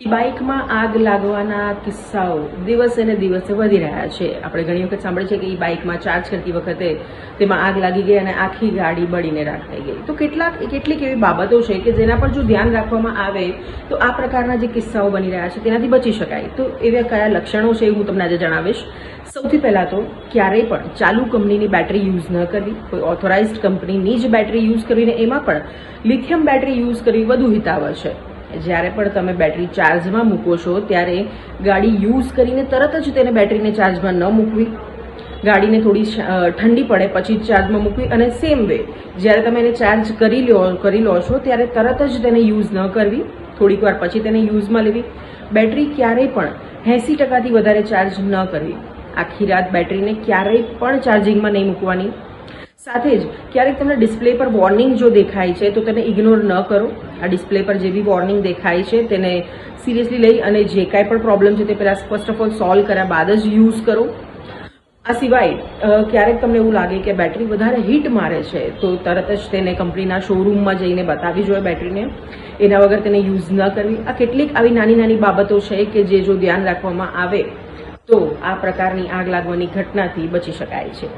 બાઇકમાં આગ લાગવાના કિસ્સાઓ દિવસે ને દિવસે વધી રહ્યા છે. આપણે ઘણી વખત સાંભળીએ છીએ કે એ બાઇકમાં ચાર્જ કરતી વખતે તેમાં આગ લાગી ગઈ અને આખી ગાડી બળીને રાખ ગઈ. તો કેટલાક, કેટલીક એવી બાબતો છે કે જેના પર જો ધ્યાન રાખવામાં આવે તો આ પ્રકારના જે કિસ્સાઓ બની રહ્યા છે તેનાથી બચી શકાય. તો એવા કયા લક્ષણો છે એ હું તમને આજે જણાવીશ. સૌથી પહેલાં તો ક્યારેય પણ ચાલુ કંપનીની બેટરી યુઝ ન કરવી. કોઈ ઓથોરાઇઝ્ડ કંપનીની જ બેટરી યુઝ કરીને એમાં પણ લિથિયમ બેટરી યુઝ કરવી વધુ હિતાવહ છે. જ્યારે પણ તમે બેટરી ચાર્જમાં મૂકો છો, ત્યારે ગાડી યુઝ કરીને તરત જ તેને બેટરીને ચાર્જમાં ન મૂકવી. ગાડીને થોડી ઠંડી પડે પછી ચાર્જમાં મૂકવી અને સેમ વે જ્યારે તમે એને ચાર્જ કરી લો કરી લો છો, ત્યારે તરત જ તેને યુઝ ન કરવી. થોડીક વાર પછી તેને યુઝમાં લેવી. બેટરી ક્યારેય પણ એંસી ટકાથી વધારે ચાર્જ ન કરવી. આખી રાત બેટરીને ક્યારેય પણ ચાર્જિંગમાં નહીં મૂકવાની. સાથે જ ક્યારેક તમને ડિસ્પ્લે પર વોર્નિંગ જો દેખાય છે, તો તેને ઇગ્નોર ન કરો. આ ડિસ્પ્લે પર જે બી વોર્નિંગ દેખાય છે, તેને સિરિયસલી લઈ અને જે કાંઈ પણ પ્રોબ્લેમ છે તે પહેલાં ફર્સ્ટ ઓફ ઓલ સોલ્વ કર્યા બાદ જ યુઝ કરો. આ સિવાય ક્યારેક તમને એવું લાગે કે બેટરી વધારે હીટ મારે છે, તો તરત જ તેને કંપનીના શોરૂમમાં જઈને બતાવી જોઈએ બેટરીને એના વગર તેને યુઝ ન કરવી. આ કેટલીક આવી નાની નાની બાબતો છે કે જે જો ધ્યાન રાખવામાં આવે, તો આ પ્રકારની આગ લાગવાની ઘટનાથી બચી શકાય છે.